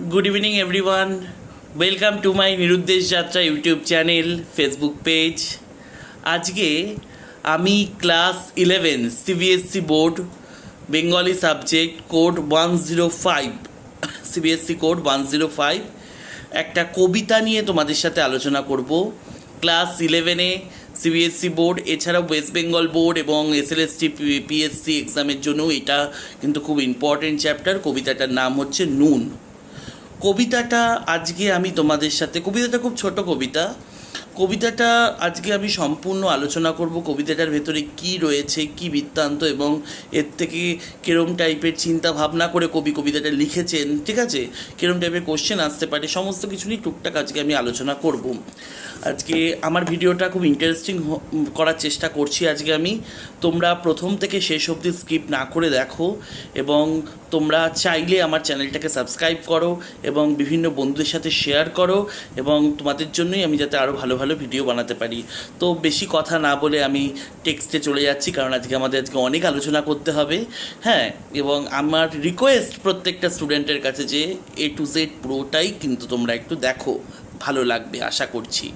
Good evening everyone welcome to my নিরুদ্দেশ যাত্রা YouTube channel Facebook page আজকে আমি class eleven CBSE board Bengali subject code one zero five CBSE code one zero five একটা কবিতা নিয়ে তোমাদের সাথে আলোচনা করব। ক্লাস ইলেভেনে সিবিএসসি বোর্ড এছাড়াও ওয়েস্ট বেঙ্গল বোর্ড এবং এস এল এসএলএসটি পিএসসি এক্সামের জন্য এটা কিন্তু খুব ইম্পর্টেন্ট চ্যাপ্টার কবিতাটার নাম হচ্ছে নুন কবিতাটা আজকে আমি তোমাদের সাথে কবিতাটা খুব ছোট কবিতা কবিতাটা আজকে আমি সম্পূর্ণ আলোচনা করব, কবিতাটার ভেতরে কি রয়েছে, কি বৃত্তান্ত এবং এর থেকে কিরম টাইপের চিন্তা ভাবনা করে কবি কবিতাটা লিখেছেন, ঠিক আছে? কিরম টাইপের কোশ্চেন আসতে পারে, সমস্ত কিছু নিয়ে টুকটাক আজকে আমি আলোচনা করব। আজকে আমার ভিডিওটা খুব ইন্টারেস্টিং করার চেষ্টা করছি আজকে আমি। তোমরা প্রথম থেকে শেষ অবধি স্কিপ না করে দেখো এবং তোমরা চাইলে আমার চ্যানেলটাকে সাবস্ক্রাইব করো এবং বিভিন্ন বন্ধুদের সাথে শেয়ার করো এবং তোমাদের জন্যই আমি যাতে আরও ভালো ভালো ভিডিও বানাতে পারি। তো বেশি কথা না বলে আমি টেক্সটে চলে যাচ্ছি, কারণ আজকে আমাদের, আজকে অনেক আলোচনা করতে হবে। হ্যাঁ এবং আমার রিকোয়েস্ট প্রত্যেকটা স্টুডেন্টের কাছে যে এ টু জেড পুরোটাই কিন্তু তোমরা একটু দেখো। ভালো লাগবে, আশা করছি।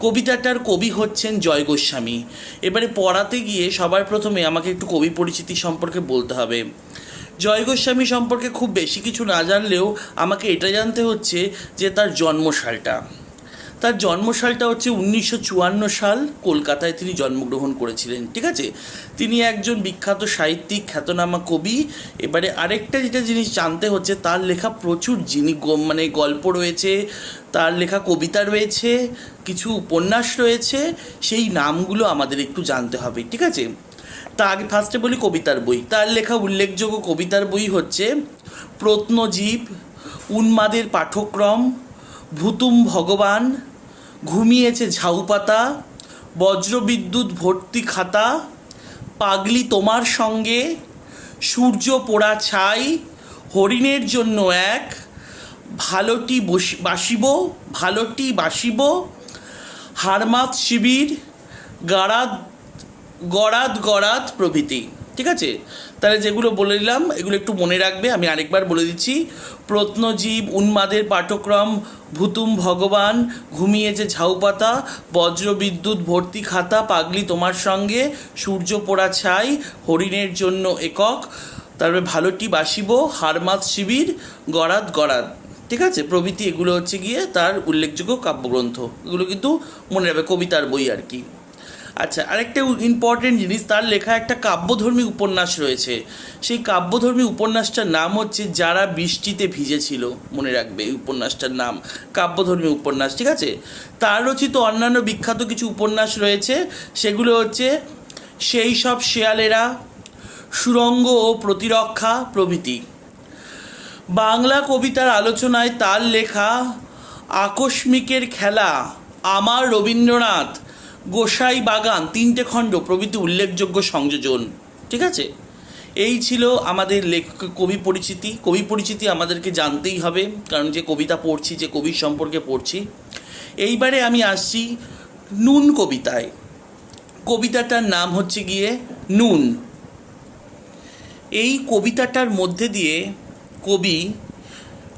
কবিতাটার কবি হচ্ছেন জয় গোস্বামী। এবারে পড়াতে গিয়ে সবার প্রথমে আমাকে একটু কবি পরিচিতি সম্পর্কে বলতে হবে। জয় গোস্বামী সম্পর্কে খুব বেশি কিছু না জানলেও আমাকে এটা জানতে হচ্ছে যে তার জন্মসালটা। তার জন্মসালটা হচ্ছে উনিশশো চুয়ান্ন সাল। কলকাতায় তিনি জন্মগ্রহণ করেছিলেন, ঠিক আছে? তিনি একজন বিখ্যাত সাহিত্যিক, খ্যাতনামা কবি। এবারে আরেকটা যেটা জিনিস জানতে হচ্ছে, তার লেখা প্রচুর যিনি মানে গল্প রয়েছে, তার লেখা কবিতা রয়েছে, কিছু উপন্যাস রয়েছে, সেই নামগুলো আমাদের একটু জানতে হবে, ঠিক আছে? তা আগে ফার্স্টে বলি কবিতার বই। তার লেখা উল্লেখযোগ্য কবিতার বই হচ্ছে, প্রত্নজীব, উন্মাদের পাঠক্রম, ভুতুম ভগবান ঘুমিয়েছে ঝাউপাতা, বজ্রবিদ্যুৎ ভর্তি খাতা, পাগলি তোমার সঙ্গে, সূর্য পোড়া ছাই, হরিণের জন্য এক, ভালোটি বসি, বাসিব, ভালোটি বাসিব, হারমাত শিবির গাড়াত গড়াত গড়াত প্রভৃতি। ঠিক আছে? তাহলে যেগুলো বলে দিলাম, এগুলো একটু মনে রাখবে। আমি আরেকবার বলে দিচ্ছি, প্রত্নজীব উন্মাদের পাঠক্রম, ভুতুম ভগবান, ঘুমিয়েছে ঝাউপাতা, বজ্রবিদ্যুৎ ভর্তি খাতা, পাগলি তোমার সঙ্গে, সূর্য পোড়া ছাই, হরিণের জন্য একক। তারপরে ভালোটি বাসিব হারমাত শিবির গড়াত গড়াত ঠিক আছে? প্রভৃতি এগুলো হচ্ছে গিয়ে তার উল্লেখযোগ্য কাব্যগ্রন্থ। এগুলো কিন্তু মনে রাখবে কবিতার বই আর কি। আচ্ছা আরেকটা ইম্পর্টেন্ট জিনিস, তার লেখা একটা কাব্যধর্মী উপন্যাস রয়েছে। সেই কাব্যধর্মী উপন্যাসটার নাম হচ্ছে যারা বৃষ্টিতে ভিজেছিল, মনে রাখবে এই উপন্যাসটার নাম, কাব্যধর্মী উপন্যাস, ঠিক আছে? তার রচিত অন্যান্য বিখ্যাত কিছু উপন্যাস রয়েছে, সেগুলো হচ্ছে সেই সব শেয়ালেরা, সুরঙ্গ ও প্রতিরক্ষা প্রভৃতি। বাংলা কবিতার আলোচনায় তার লেখা, আকস্মিকের খেলা, আমার রবীন্দ্রনাথ গোসাই বাগান, তিনটে খণ্ড প্রভৃতি উল্লেখযোগ্য সংযোজন, ঠিক আছে? এই ছিল আমাদের লেখ, কবি পরিচিতি। কবি পরিচিতি আমাদেরকে জানতেই হবে, কারণ যে কবিতা পড়ছি, যে কবির সম্পর্কে পড়ছি। এইবারে আমি আসছি নুন কবিতায়। কবিতাটার নাম হচ্ছে গিয়ে নুন। এই কবিতাটার মধ্যে দিয়ে কবি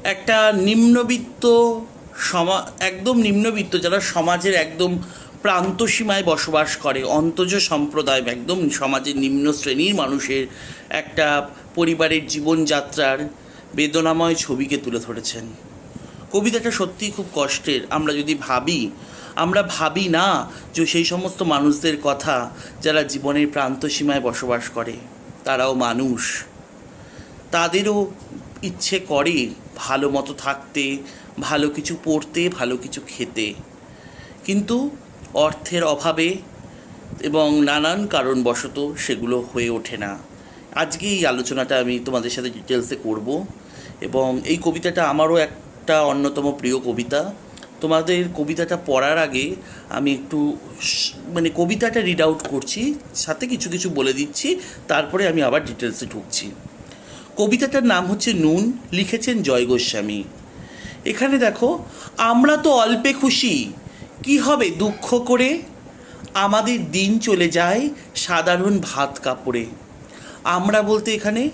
একটা নিম্নবিত্ত সমা, একদম নিম্নবিত্ত, যারা সমাজের একদম প্রান্ত সীমায় বসবাস করে অন্তজ সম্প্রদায় একদম সমাজের নিম্ন শ্রেণির মানুষের একটা পরিবারের জীবনযাত্রার বেদনাময় ছবিকে তুলে ধরেছেন। কবিতাটা সত্যিই খুব কষ্টের। আমরা যদি ভাবি, আমরা ভাবি না যে সেই সমস্ত মানুষদের কথা যারা জীবনের প্রান্ত সীমায় বসবাস করে, তারাও মানুষ। তাদেরও ইচ্ছে করে ভালো মতো থাকতে, ভালো কিছু পড়তে, ভালো কিছু খেতে। কিন্তু অর্থের অভাবে এবং নানান কারণবশত সেগুলো হয়ে ওঠে না। আজকে এই আলোচনাটা আমি তোমাদের সাথে ডিটেলসে করব এবং এই কবিতাটা আমারও একটা অন্যতম প্রিয় কবিতা। তোমাদের কবিতাটা পড়ার আগে আমি একটু মানে কবিতাটা রিড আউট করছি, সাথে কিছু কিছু বলে দিচ্ছি, তারপরে আমি আবার ডিটেলসে ঢুকছি। কবিতাটার নাম হচ্ছে নুন, লিখেছেন জয় গোস্বামী। এখানে দেখো, আমরা তো অল্পে খুশি কি হবে দুঃখ করে? আমাদের দিন চলে যায় সাধারণ ভাত কাপড়ে। আমরা বলতে এখানে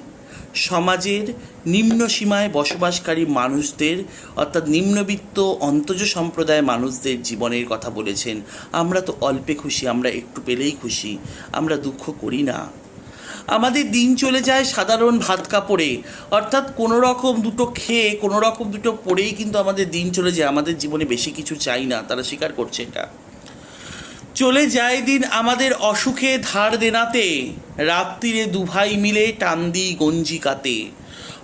সমাজের নিম্ন সীমায় বসবাসকারী মানুষদের, অর্থাৎ নিম্নবিত্ত অন্তজ সম্প্রদায়ের মানুষদের জীবনের কথা বলেছেন। আমরা তো অল্পে খুশি, আমরা একটু পেলেই খুশি, আমরা দুঃখ করি না। আমাদের দিন চলে যায় সাধারণ ভাত কাপড়ে। অর্থাৎ কোনো রকম দুটো খেয়ে, কোনো রকম দুটো পরেই কিন্তু আমাদের দিন চলে যায়। আমাদের জীবনে বেশি কিছু চাই না, তারা স্বীকার করছে এটা। চলে যায় দিন আমাদের অসুখে ধার দেনাতে। রাত্রিরে দুভাই মিলে টান্দি গঞ্জি কাতে।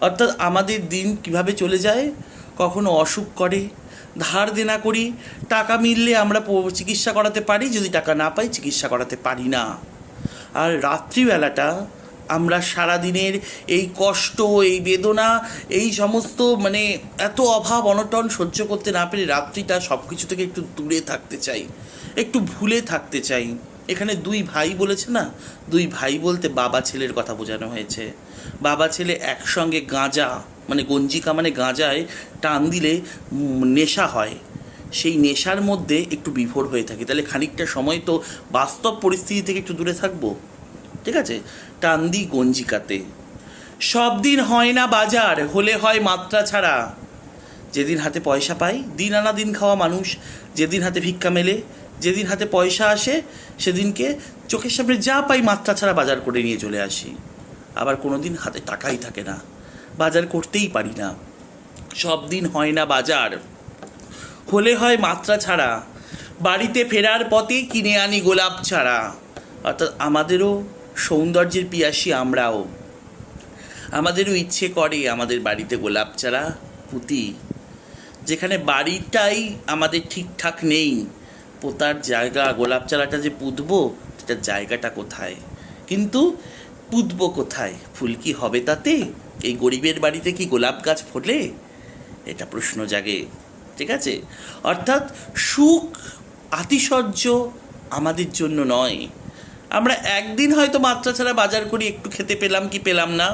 অর্থাৎ আমাদের দিন কীভাবে চলে যায়? কখনো অসুখ করে, ধার দেনা করি। টাকা মিললে আমরা চিকিৎসা করাতে পারি, যদি টাকা না পাই, চিকিৎসা করাতে পারি না। আর রাত্রিবেলাটা আমরা সারাদিনের এই কষ্ট, এই বেদনা, এই সমস্ত মানে এত অভাব, অনটন সহ্য করতে না পেরে রাত্রিটা সব কিছু থেকে একটু দূরে থাকতে চাই, একটু ভুলে থাকতে চাই। এখানে দুই ভাই বলেছে না? দুই ভাই বলতে বাবা ছেলের কথা বোঝানো হয়েছে। বাবা ছেলে একসঙ্গে গাঁজা মানে গঞ্জিকা মানে গাঁজায় টান দিলে নেশা হয়। সেই নেশার মধ্যে একটু বিভোর হয়ে থাকি। তাহলে খানিকটা সময় তো বাস্তব পরিস্থিতি থেকে একটু দূরে থাকব? ঠিক আছে? টান্দি গঞ্জিকাতে। সব দিন হয় না বাজার, হলে হয় মাত্রা ছাড়া। যেদিন হাতে পয়সা পাই, দিন আনা দিন খাওয়া মানুষ। যেদিন হাতে ভিক্ষা মেলে, যেদিন হাতে পয়সা আসে, সেদিনকে চোখের সামনে যা পাই মাত্রা ছাড়া বাজার করে নিয়ে চলে আসি। আবার কোনো দিন হাতে টাকাই থাকে না। বাজার করতেই পারি না। সব দিন হয় না বাজার। হলে হয় মাত্রা ছাড়া। বাড়িতে ফেরার পথে কিনে আনি গোলাপ ছাড়া। অর্থাৎ আমাদেরও সৌন্দর্যের পিয়াসী আমরাও। আমাদেরও ইচ্ছে করে আমাদের বাড়িতে গোলাপ চারা পুঁতি। যেখানে বাড়িটাই আমাদের ঠিকঠাক নেই। পোতার জায়গা, গোলাপ চারাটা যে পুঁতবো সেটার জায়গাটা কোথায়? কিন্তু পুঁতবো কোথায়? ফুল কি হবে তাতে? এই গরিবের বাড়িতে কি গোলাপ গাছ ফোটে? এটা প্রশ্ন জাগে। ঠিক আছে? অর্থাৎ সুখ আতিশয্য আমাদের জন্য নয়। আমরা একদিন হয়তো মাত্রা ছাড়া বাজার করি, একটু খেতে পেলাম কি পেলাম না,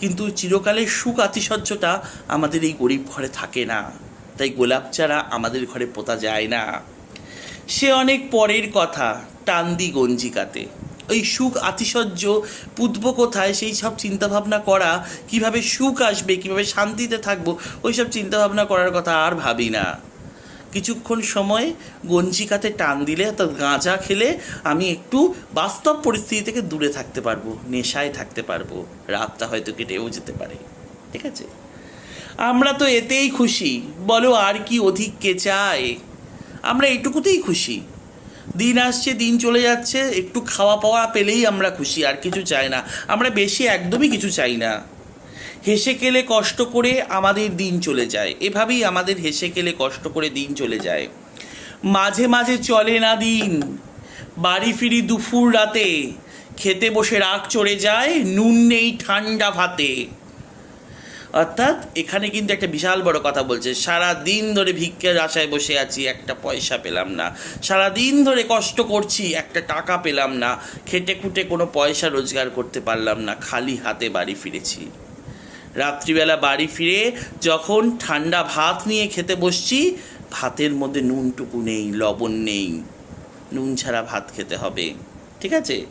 কিন্তু চিরকালের সুখ আতিশয্যটা আমাদের এই গরিব ঘরে থাকে না। তাই গোলাপ চারা আমাদের ঘরে পোতা যায় না। সে অনেক পরের কথা টান্দি গঞ্জিকাতে। ওই সুখ আতিশয্য, পুতব কোথায়? সেই সব চিন্তাভাবনা করা, কীভাবে সুখ আসবে, কীভাবে শান্তিতে থাকব, ওই সব চিন্তাভাবনা করার কথা আর ভাবি না। কিছুক্ষণ সময় গঞ্জিকাতে টান দিলে, অর্থাৎ গাঁজা খেলে, আমি একটু বাস্তব পরিস্থিতি থেকে দূরে থাকতে পারব, নেশায় থাকতে পারব। রাতটা হয়তো কেটেও যেতে পারে। ঠিক আছে? আমরা তো এতেই খুশি। বলো আর কি অধিক কে চায়? আমরা এইটুকুতেই খুশি। দিন আসছে, দিন চলে যাচ্ছে, একটু খাওয়া পাওয়া পেলেই আমরা খুশি, আর কিছু চাই না। আমরা বেশি একদমই কিছু চাই না। হেসে কেলে কষ্ট করে আমাদের দিন চলে যায়। এভাবেই আমাদের হেসে কেলে কষ্ট করে দিন চলে যায়। মাঝে মাঝে চলে না দিন। বাড়ি ফিরি দুপুর রাতে। খেতে বসে রাগ চড়ে যায়। নুন নেই ঠান্ডা ভাতে। অর্থাৎ এখানে কিন্তু একটা বিশাল বড় কথা বলছে সারা দিন ধরে ভিক্ষের আশায় বসে আছি, একটা পয়সা পেলাম না। সারা দিন ধরে কষ্ট করছি, একটা টাকা পেলাম না। খেটে খুঁটে কোনো পয়সা রোজগার করতে পারলাম না, খালি হাতে বাড়ি ফিরেছি। রাত্রিবেলা বাড়ি ফিরে যখন ঠান্ডা ভাত নিয়ে খেতে বসছি, ভাতের মধ্যে নুনটুকু নেই, লবণ নেই। নুন ছাড়া ভাত খেতে হবে। ঠিক আছে?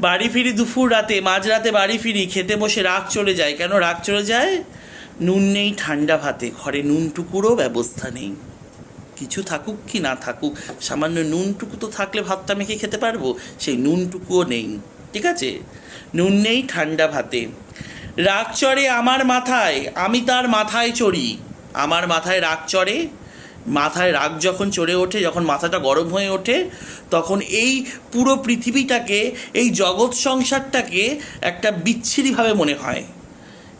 বাড়ি ফিরি দুপুর রাতে, মাঝরাতে বাড়ি ফিরি, খেতে বসে রাগ চলে যায়। কেন রাগ চলে যায়? নুন নেই, ঠান্ডা ভাতে। ঘরে নুনটুকুরও ব্যবস্থা নেই। কিছু থাকুক কি না থাকুক, সামান্য নুনটুকু তো থাকলে ভাতটা মেখে খেতে পারব? সেই নুনটুকুও নেই, ঠিক আছে? নুন নেই, ঠান্ডা ভাতে। রাগ চড়ে আমার মাথায়, আমি তার মাথায় চড়ি। আমার মাথায় রাগ চড়ে মাথায় রাগ যখন চড়ে ওঠে, যখন মাথাটা গরম হয়ে ওঠে, তখন এই পুরো পৃথিবীটাকে, এই জগৎ সংসারটাকে একটা বিচ্ছিরিভাবে মনে হয়।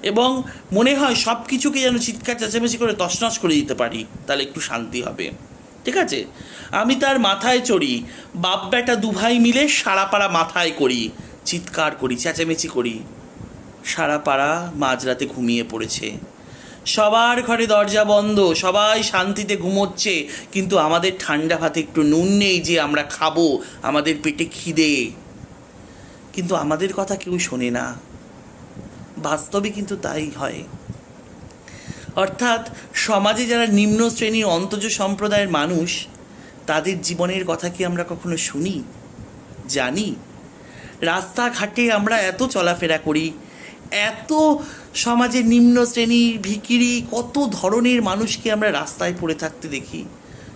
এবং মনে হয় সব কিছুকে যেন চিৎকার চেঁচামেচি করে তছনছ করে দিতে পারি, তাহলে একটু শান্তি হবে। ঠিক আছে? আমি তার মাথায় চড়ি বাপ বেটা দুভাই মিলে সারা পাড়া মাথায় করি, চিৎকার করি, চেঁচামেচি করি। সারা পাড়া মাঝরাতে ঘুমিয়ে পড়েছে। সবার ঘরে দরজা বন্ধ, সবাই শান্তিতে ঘুমোচ্ছে, কিন্তু আমাদের ঠান্ডা ভাতে একটু নুন নেই যে আমরা খাব, আমাদের পেটে খিদে। কিন্তু আমাদের কথা কেউ শোনে না। বাস্তবে কিন্তু তাই হয়। অর্থাৎ সমাজে যারা নিম্ন শ্রেণির অন্তজ সম্প্রদায়ের মানুষ, তাদের জীবনের কথা কি আমরা কখনো শুনি? জানি। রাস্তাঘাটে আমরা এত চলাফেরা করি, এত সমাজে নিম্ন শ্রেণির ভিকিরি, কত ধরনের মানুষকে আমরা রাস্তায় পড়ে থাকতে দেখি।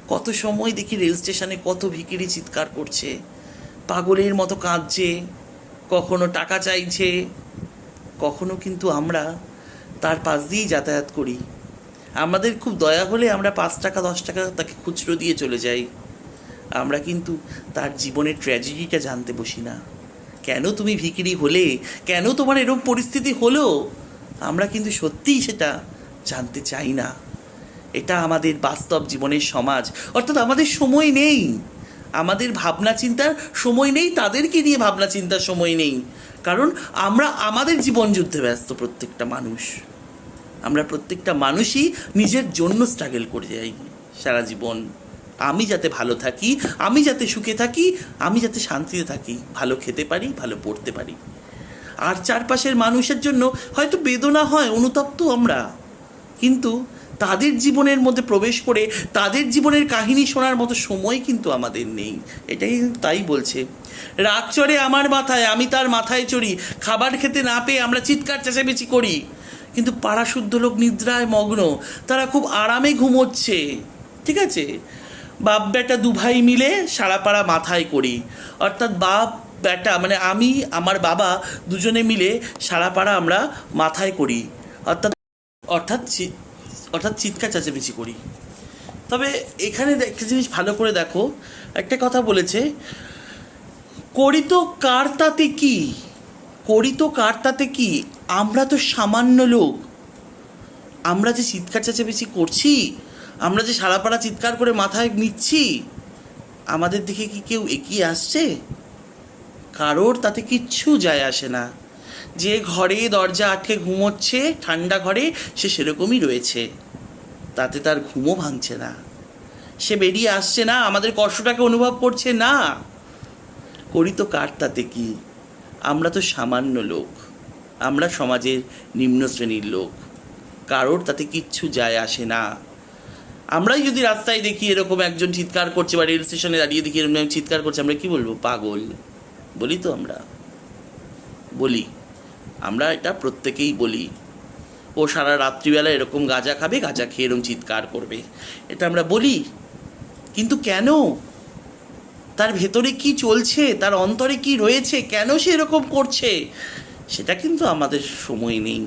কত সময় দেখি রেল স্টেশনে কত ভিকিরি চিৎকার করছে। পাগলের মতো কাঁদছে, কখনো টাকা চাইছে, কখনো কিন্তু আমরা তার পাশ দিয়েই যাতায়াত করি। আমাদের খুব দয়া হলে আমরা পাঁচ টাকা, দশ টাকা তাকে খুচরো দিয়ে চলে যাই। আমরা কিন্তু তার জীবনের ট্র্যাজেডিটা জানতে বসি না। কেন তুমি ভিকিরি হলে? কেন তোমার এরকম পরিস্থিতি হলো? আমরা কিন্তু সত্যিই সেটা জানতে চাই না। এটা আমাদের বাস্তব জীবনের সমাজ। অর্থাৎ আমাদের সময় নেই। আমাদের ভাবনা চিন্তার সময় নেই, তাদেরকে নিয়ে ভাবনা চিন্তার সময় নেই। কারণ আমরা আমাদের জীবন যুদ্ধে ব্যস্ত প্রত্যেকটা মানুষ। আমরা প্রত্যেকটা মানুষই নিজের জন্য স্ট্রাগল করে যাই সারা জীবন। আমি যাতে ভালো থাকি, আমি যাতে সুখে থাকি, আমি যাতে শান্তিতে থাকি, ভালো খেতে পারি, ভালো পড়তে পারি। আর চারপাশের মানুষের জন্য হয়তো বেদনা হয়, অনুতপ্ত আমরা। কিন্তু তাদের জীবনের মধ্যে প্রবেশ করে তাদের জীবনের কাহিনী শোনার মতো সময় কিন্তু আমাদের নেই। এটাই তাই বলছে। রাত চড়ে আমার মাথায়, আমি তার মাথায় চড়ি। খাবার খেতে না পেয়ে আমরা চিৎকার চেঁচামেচি করি। কিন্তু পাড়া শুদ্ধ লোক নিদ্রায় মগ্ন। তারা খুব আরামে ঘুমোচ্ছে। ঠিক আছে? বাপ বেটা দুভাই মিলে সারা পাড়া মাথায় করি। অর্থাৎ বাপ বেটা মানে আমি, আমার বাবা দুজনে মিলে সারা পাড়া আমরা মাথায় করি। অর্থাৎ অর্থাৎ অর্থাৎ চিৎকার চেঁচামেচি করি। তবে এখানে একটা জিনিস ভালো করে দেখো। একটা কথা বলেছে করি তো কার তাতে কি? করি তো কার তাতে কি? আমরা তো সামান্য লোক। আমরা যে চিৎকার চেঁচামেচি করছি, আমরা যে সারা পাড়া চিৎকার করে মাথায় নিচ্ছি, আমাদের দিকে কি কেউ এগিয়ে আসছে? কারোর তাতে কিচ্ছু যায় আসে না। যে ঘরে দরজা আটকে ঘুমোচ্ছে, ঠান্ডা ঘরে, সে সেরকমই রয়েছে। তাতে তার ঘুমও ভাঙছে না। সে বেরিয়ে আসছে না, আমাদের কষ্টটাকে অনুভব করছে না। করি তো কার তাতে কি? আমরা তো সামান্য লোক। আমরা সমাজের নিম্ন শ্রেণির লোক। কারোর তাতে কিচ্ছু যায় আসে না। আমরাই যদি রাস্তায় দেখি এরকম একজন চিৎকার করছে বা রেল স্টেশনে দাঁড়িয়ে দেখি এরকম চিৎকার করছে, আমরা কি বলব? পাগল। বলি তো আমরা? বলি। আমরা এটা প্রত্যেকেই বলি। ও সারা রাত্রিবেলা এরকম গাঁজা খাবে, গাঁজা খেয়ে এরকম চিৎকার করবে। এটা আমরা বলি। কিন্তু কেন? তার ভেতরে কি চলছে? তার অন্তরে কি রয়েছে? কেন সে এরকম করছে? সেটা কিন্তু আমাদের সময় নেই।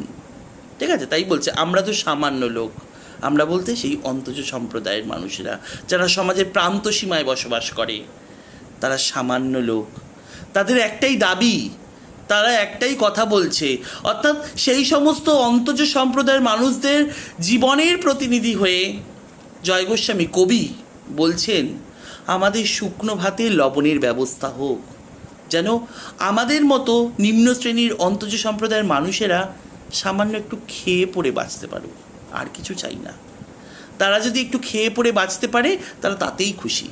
ঠিক আছে? তাই বলছে, আমরা তো সামান্য লোক। আমরা বলতে সেই অন্তজ সম্প্রদায়ের মানুষেরা, যারা সমাজের প্রান্ত সীমায় বসবাস করে, তারা সামান্য লোক। তাদের একটাই দাবি, তারা একটাই কথা বলছে। অর্থাৎ সেই সমস্ত অন্তজ সম্প্রদায়ের মানুষদের জীবনের প্রতিনিধি হয়ে জয় গোস্বামী কবি বলছেন, আমাদের শুকনো ভাতে লবণের ব্যবস্থা হোক। যেন আমাদের মতো নিম্ন শ্রেণির অন্তজ সম্প্রদায়ের মানুষেরা সামান্য একটু খেয়ে পড়ে বাঁচতে পারুক, আর কিছু চাই না। তারা যদি একটু খেয়ে পড়ে বাঁচতে পারে, তারা তাতেই খুশি,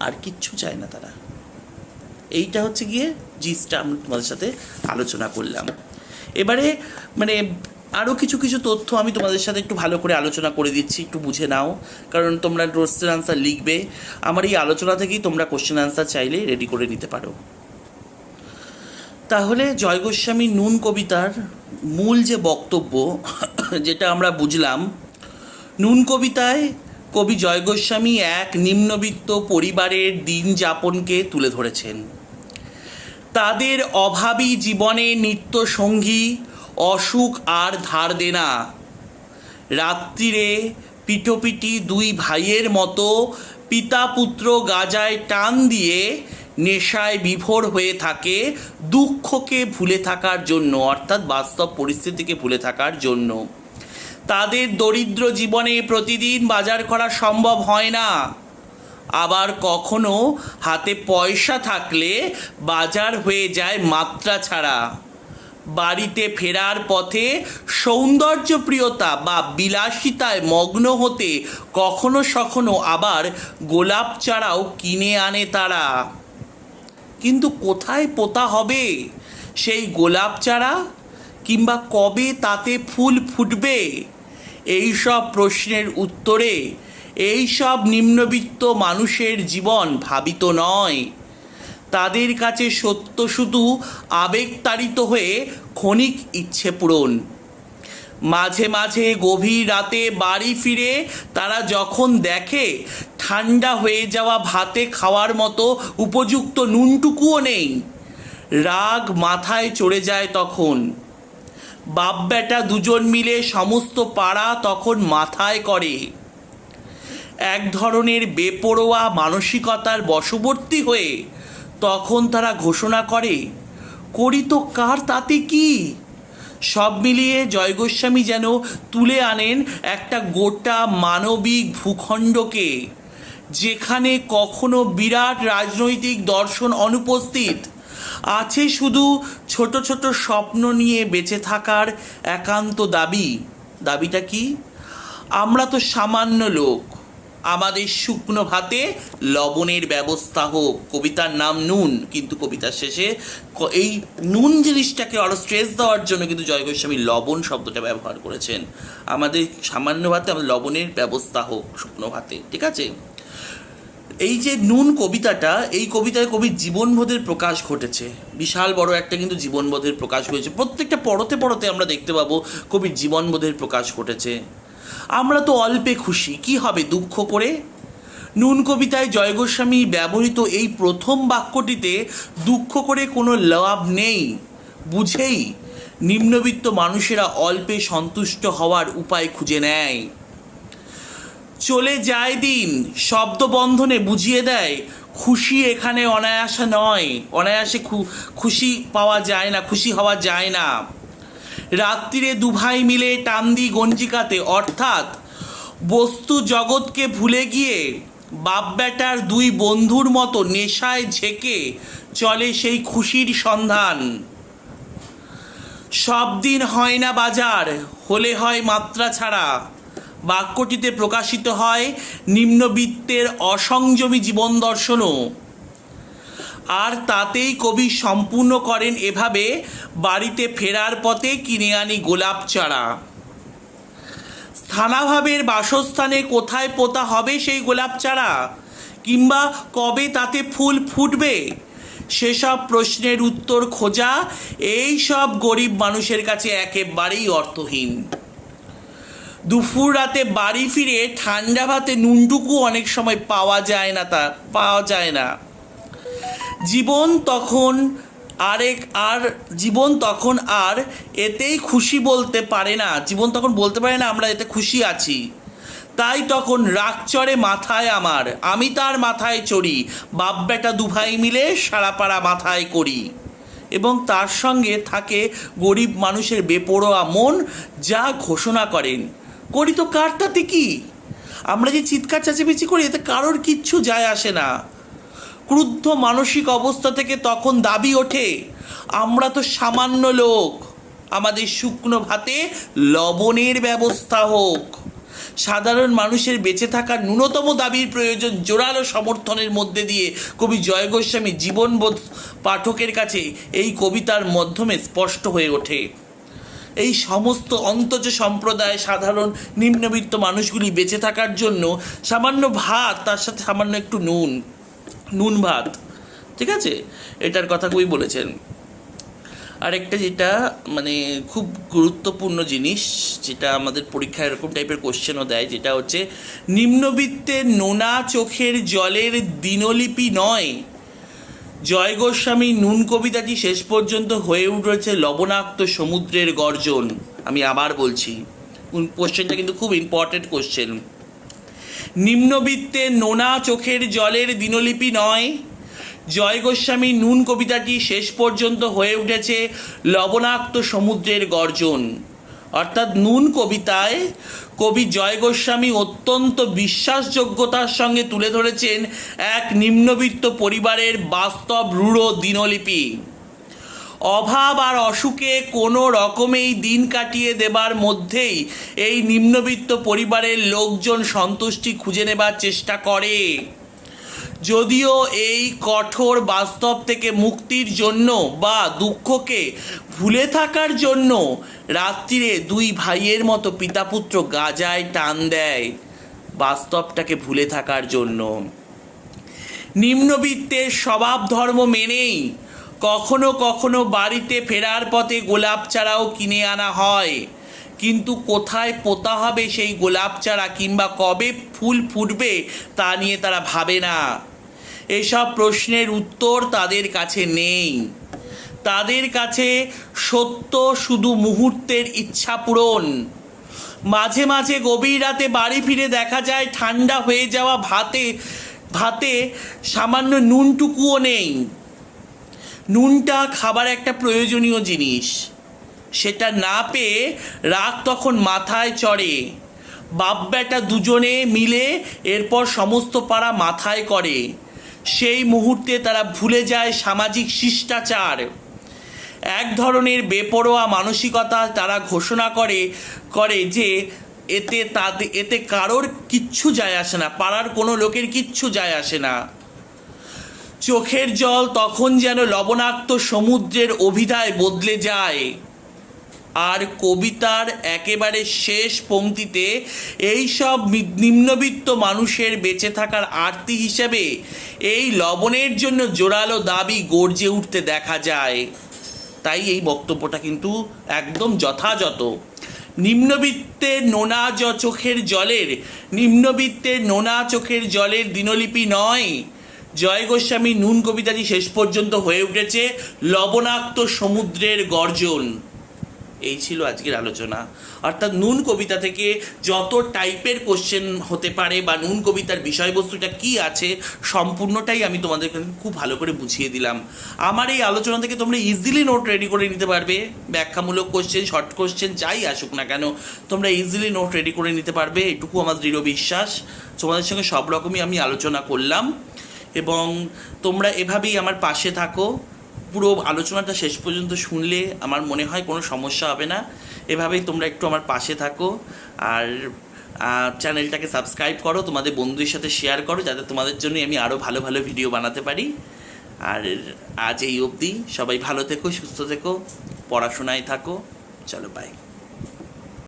আর কিচ্ছু চায় না তারা। এইটা হচ্ছে গিয়ে জিসটা আমি তোমাদের সাথে আলোচনা করলাম। এবারে মানে আরও কিছু কিছু তথ্য আমি তোমাদের সাথে একটু ভালো করে আলোচনা করে দিচ্ছি, একটু বুঝে নাও। কারণ তোমরা কোশ্চেন আনসার লিখবে। আমার এই আলোচনা থেকেই তোমরা কোশ্চেন আনসার চাইলে রেডি করে নিতে পারো। তাহলে জয় গোস্বামী নুন কবিতার মূল যে বক্তব্য, যেটা আমরা বুঝলাম, নুন কবিতায় কবি জয় গোস্বামী এক নিম্নবিত্ত পরিবারের দিন যাপনকে তুলে ধরেছেন। তাদের অভাবী জীবনে নিত্য সঙ্গী, অসুখ আর ধার দেনা। রাত্রিরে পিটোপিটি দুই ভাইয়ের মতো পিতা পুত্র গাজায় টান দিয়ে নেশায় বিভোর হয়ে থাকে দুঃখকে ভুলে থাকার জন্য, অর্থাৎ বাস্তব পরিস্থিতিকে ভুলে থাকার জন্য। তাদের দরিদ্র জীবনে প্রতিদিন বাজার করা সম্ভব হয় না। আবার কখনো হাতে পয়সা থাকলে বাজার হয়ে যায় মাত্রা ছাড়া। বাড়িতে ফেরার পথে সৌন্দর্যপ্রিয়তা বা বিলাসিতায় মগ্ন হতে কখনো সখনো আবার গোলাপ চারাও কিনে আনে তারা। কিন্তু কোথায় পোতা হবে সেই গোলাপ চারা? কিংবা কবে তাতে ফুল ফুটবে? এই সব প্রশ্নের উত্তরে এই সব নিম্নবিত্ত মানুষের জীবন ভাবিত নয়। তাদের কাছে সত্য শুধু আবেগতাড়িত হয়ে ক্ষণিক ইচ্ছে পূরণ। মাঝে মাঝে গভীর রাতে বাড়ি ফিরে তারা যখন দেখে, ঠান্ডা হয়ে যাওয়া ভাতে খাওয়ার মতো উপযুক্ত নুনটুকুও নেই। রাগ মাথায় চড়ে যায় তখন। বাপ বেটা দুজন মিলে সমস্ত পাড়া তখন মাথায় করে। এক ধরনের বেপরোয়া মানসিকতার বশবর্তী হয়ে তখন তারা ঘোষণা করে, করি তো কার তাতে কি? সব মিলিয়ে জয় গোস্বামী যেন তুলে আনেন একটা গোটা মানবিক ভূখণ্ডকে, যেখানে কখনো বিরাট রাজনৈতিক দর্শন অনুপস্থিত আছে শুধু ছোট ছোট স্বপ্ন নিয়ে বেঁচে থাকার একান্ত দাবি। দাবিটা কি? আমরা তো সামান্য লোক আমাদের শুকনো ভাতে লবণের ব্যবস্থা হোক। কবিতার নাম নুন, কিন্তু কবিতার শেষে এই নুন জিনিসটাকে আরও স্ট্রেস দেওয়ার জন্য কিন্তু জয় গোস্বামী লবণ শব্দটা ব্যবহার করেছেন। আমাদের সামান্য ভাতে আমাদের লবণের ব্যবস্থা হোক শুকনো ভাতে, ঠিক আছে? এই যে নুন কবিতাটা, এই কবিতায় কবির জীবনবোধের প্রকাশ ঘটেছে। বিশাল বড় একটা কিন্তু জীবনবোধের প্রকাশ ঘটেছে। প্রত্যেকটা পড়তে পড়তে আমরা দেখতে পাবো কবির জীবনবোধের প্রকাশ ঘটেছে। আমরা তো অল্পে খুশি। কি হবে দুঃখ করে? নুন কবিতায় জয় গোস্বামী ব্যবহৃত এই প্রথম বাক্যটিতে দুঃখ করে কোনো লাভ নেই। বুঝেই নিম্নবিত্ত মানুষেরা অল্পে সন্তুষ্ট হওয়ার উপায় খুঁজে নেয়। চলে যায় দিন, শব্দ বন্ধনে বুঝিয়ে দেয়, খুশি এখানে অনায়াসে নয়, অনায়াসে খুশি পাওয়া যায় না, খুশি হওয়া যায় না। রাত্রিরে দুভাই মিলে টান্দি গঞ্জিকাতে, অর্থাৎ বস্তু জগৎকে ভুলে গিয়ে বাপ বেটার দুই বন্ধুর মতো নেশায় ঝেঁকে চলে সেই খুশির সন্ধান। সব দিন হয় না বাজার, হলে হয় মাত্রা ছাড়া। বাক্যটিতে প্রকাশিত হয়, নিম্নবিত্তের অসংযমী জীবন দর্শনও। আর তাতেই কবি সম্পূর্ণ করেন এভাবে, বাড়িতে ফেরার পথে কিনে আনি গোলাপ চারা। স্থানাভাবের বাসস্থানে কোথায় পোতা হবে সেই গোলাপ চারা? কিংবা কবে তাতে ফুল ফুটবে? সেসব প্রশ্নের উত্তর খোঁজা এই সব গরিব মানুষের কাছে একেবারেই অর্থহীন। দুপুর রাতে বাড়ি ফিরে ঠান্ডা ভাতে নুনটুকু অনেক সময় পাওয়া যায় না তা, পাওয়া যায় না। জীবন তখন আরেক আর, জীবন তখন আর, এতেই খুশি বলতে পারে না। জীবন তখন বলতে পারে না, আমরা এতে খুশি আছি। তাই তখন রাগ চড়ে মাথায় আমার, আমি তার মাথায় চড়ি। বাপ বেটা দুভাই মিলে সারাপাড়া মাথায় করি। এবং তার সঙ্গে থাকে গরিব মানুষের বেপরোয়া মন, যা ঘোষণা করেন। করি তো কার তাতে কি? আমরা যে চিৎকার চেঁচামেচি করি, এতে কারোর কিচ্ছু যায় আসে না। ক্রুদ্ধ মানসিক অবস্থা থেকে তখন দাবি ওঠে, আমরা তো সামান্য লোক। আমাদের শুকনো ভাতে লবণের ব্যবস্থা হোক। সাধারণ মানুষের বেঁচে থাকার ন্যূনতম দাবির প্রয়োজন জোরালো সমর্থনের মধ্যে দিয়ে কবি জয় গোস্বামী জীবনবোধ পাঠকের কাছে এই কবিতার মাধ্যমে স্পষ্ট হয়ে ওঠে। এই সমস্ত অন্তজ সম্প্রদায় সাধারণ নিম্নবিত্ত মানুষগুলি বেঁচে থাকার জন্য সামান্য ভাত, তার সাথে সামান্য একটু নুন। নুন ভাত, ঠিক আছে? এটার কথা কবি বলেছেন। আরেকটা যেটা মানে খুব গুরুত্বপূর্ণ জিনিস, যেটা আমাদের পরীক্ষায় এরকম টাইপের কোশ্চেনও দেয়, যেটা হচ্ছে, নিম্নবিত্তে নোনা চোখের জলের দিনলিপি নয়। জয় গোস্বামী নুন কবিতাটি শেষ পর্যন্ত হয়ে উঠেছে লবণাক্ত সমুদ্রের গর্জন। আমি আবার বলছি কোশ্চেনটা কিন্তু খুব ইম্পর্টেন্ট কোশ্চেন নিম্নবিত্তে নোনা চোখের জলের দিনলিপি নয়। জয় গোস্বামী নুন কবিতাটি শেষ পর্যন্ত হয়ে উঠেছে লবণাক্ত সমুদ্রের গর্জন। অর্থাৎ নুন কবিতায় কবি জয় গোস্বামী অত্যন্ত বিশ্বাসযোগ্যতার সঙ্গে তুলে ধরেছেন এক নিম্নবিত্ত পরিবারের বাস্তব রূঢ় দিনলিপি। অভাব আর অসুখে কোনো রকমেই দিন কাটিয়ে দেবার মধ্যেই এই নিম্নবিত্ত পরিবারের লোকজন সন্তুষ্টি খুঁজে নেবার চেষ্টা করে। যদিও এই কঠোর বাস্তব থেকে মুক্তির জন্য বা দুঃখকে ভুলে থাকার জন্য রাত্রিরে দুই ভাইয়ের মতো পিতাপুত্র গাজায় টান দেয়, বাস্তবটাকে ভুলে থাকার জন্য। নিম্নবিত্তের স্বভাব ধর্ম মেনেই কখনো কখনো বাড়িতে ফেরার পথে গোলাপ চারাও কিনে আনা হয়। কিন্তু কোথায় পোতা হবে সেই গোলাপ চারা কিংবা কবে ফুল ফুটবে তা নিয়ে তারা ভাবে না। এসব প্রশ্নের উত্তর তাদের কাছে নেই। তাদের কাছে সত্য শুধু মুহূর্তের ইচ্ছা পূরণ। মাঝে মাঝে গভীর রাতে বাড়ি ফিরে দেখা যায় ঠান্ডা হয়ে যাওয়া ভাতে ভাতে সামান্য নুনটুকুও নেই। নুনটা খাবার একটা প্রয়োজনীয় জিনিস। সেটা না পেয়ে রাগ তখন মাথায় চড়ে। বাপ বেটা দুজনে মিলে এরপর সমস্ত পাড়া মাথায় করে। সেই মুহূর্তে তারা ভুলে যায় সামাজিক শিষ্টাচার। এক ধরনের বেপরোয়া মানসিকতা তারা ঘোষণা করে করে যে এতে তাদের এতে কারোর কিচ্ছু যায় আসে না, পাড়ার কোনো লোকের কিচ্ছু যায় আসে না। চোখের জল তখন যেন লবণাক্ত সমুদ্রের অভিধায় বদলে যায়। আর কবিতার একেবারে শেষ পংক্তিতে এই সব নিম্নবিত্ত মানুষের বেঁচে থাকার আরতি হিসেবে এই লবণের জন্য জোরালো দাবি গর্জে উঠতে দেখা যায়। তাই এই বক্তব্যটা কিন্তু একদম যথাযথ। নিম্নবিত্তের নোনা চোখের জলের নিম্নবিত্তের নোনা চোখের জলের দিনলিপি নয় জয় গোস্বামী নুন কবিতাটি শেষ পর্যন্ত হয়ে উঠেছে লবণাক্ত সমুদ্রের গর্জন। এই ছিল আজকের আলোচনা। অর্থাৎ নুন কবিতা থেকে যত টাইপের কোশ্চেন হতে পারে বা নুন কবিতার বিষয়বস্তুটা কি আছে, সম্পূর্ণটাই আমি তোমাদের খুব ভালো করে বুঝিয়ে দিলাম। আমার এই আলোচনা থেকে তোমরা ইজিলি নোট রেডি করে নিতে পারবে। ব্যাখ্যামূলক কোশ্চেন শর্ট কোশ্চেন যাই আসুক না কেন, তোমরা ইজিলি নোট রেডি করে নিতে পারবে। এটুকু আমার দৃঢ় বিশ্বাস। তোমাদের সঙ্গে সব রকমই আমি আলোচনা করলাম। এবং তোমরা এভাবেই আমার পাশে থাকো। পুরো আলোচনাটা শেষ পর্যন্ত শুনলে আমার মনে হয় কোনো সমস্যা হবে না। এভাবেই তোমরা একটু আমার পাশে থাকো। আর চ্যানেলটাকে সাবস্ক্রাইব করো, তোমাদের বন্ধুদের সাথে শেয়ার করো, যাতে তোমাদের জন্য আমি আরও ভালো ভালো ভিডিও বানাতে পারি। আর আজ এই অবধি সবাই ভালো থেকো, সুস্থ থেকো, পড়াশোনায় থাকো। চলো বাই